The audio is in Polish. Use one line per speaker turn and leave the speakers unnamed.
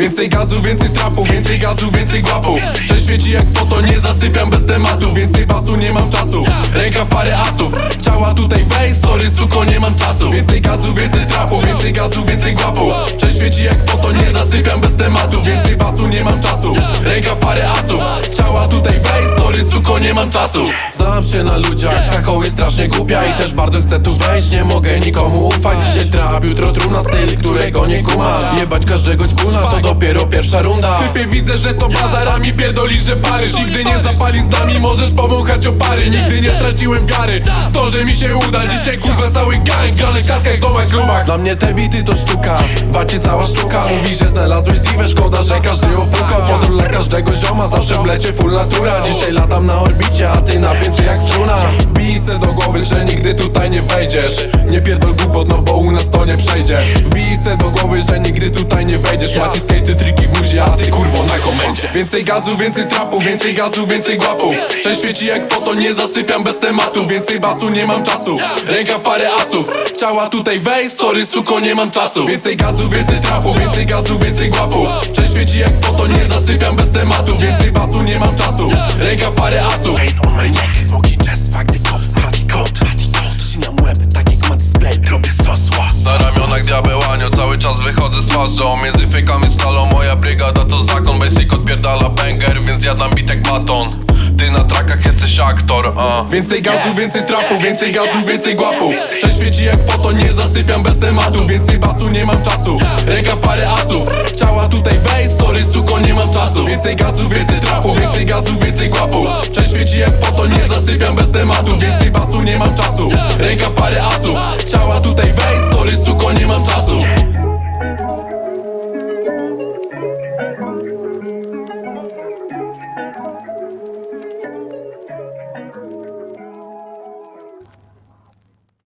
Więcej gazu, więcej trapu, więcej gazu, więcej guapu Cześć świeci jak foto, nie zasypiam bez tematu Więcej basu, nie mam czasu. Ręka w parę asów Chciała tutaj wejść, sorry suko, nie mam czasu. Więcej gazu, więcej trapu, więcej gazu, więcej guapu Cześć świeci jak foto, nie zasypiam bez tematu Więcej basu, mam czasu. Znam się na ludziach, ta koło jest strasznie głupia I też bardzo chcę tu wejść, nie mogę nikomu ufać. Dzisiaj trap, jutro trumna, styl, którego nie kumasz Jebać każdego ćpuna, to dopiero pierwsza runda. Typie widzę, że to bazarami pierdolisz, że Paryż Nigdy nie zapali z nami, możesz powąchać opary Nigdy nie straciłem wiary. To, że mi się uda Dzisiaj kurwa cały gang, grany w katkach, domach, klubach Dla mnie te bity to sztuka, bacie cała sztuka. Mówi, że znalazłeś diwę, szkoda, że każdy każdego zioma, zawsze w lecie full natura. Dzisiaj latam na orbicie, a ty napięty jak struna. Wbij se do głowy, że nie wejdziesz. Nie pierdol głupot, no bo u nas to nie przejdzie. Wbij se do głowy, że nigdy tutaj nie wejdziesz. Mati skate, triki w muzie, a ty kurwo na komencie Więcej gazu, więcej trapu, więcej gazu, więcej guapu Cześć świeci jak foto, nie zasypiam bez tematu. Więcej basu, nie mam czasu. Ręka w parę asów. Chciała tutaj wejść, sorry suko, nie mam czasu. Więcej gazu, więcej trapu, więcej gazu, więcej guapu Cześć świeci jak foto, nie zasypiam bez tematu. Więcej basu, nie mam czasu. Ręka w parę asów.
On my neck Smoking chest, fuck
cały czas wychodzę z twarzą. Między fejkami stalą, moja brygada to zakon. Basic odpierdala banger, więc jadam bitek baton. Ty na trakach jesteś aktor, a.
Więcej gazu, więcej trapu, więcej gazu, więcej guapu Cześć świeci jak foto, nie zasypiam bez tematu. Więcej basu, nie mam czasu. Ręka w parę asów. Chciała tutaj wejść, sorry suko, nie mam czasu. Więcej gazu, więcej trapu, więcej gazu, więcej guapu Cześć świeci jak foto, nie zasypiam bez tematu. Więcej basu,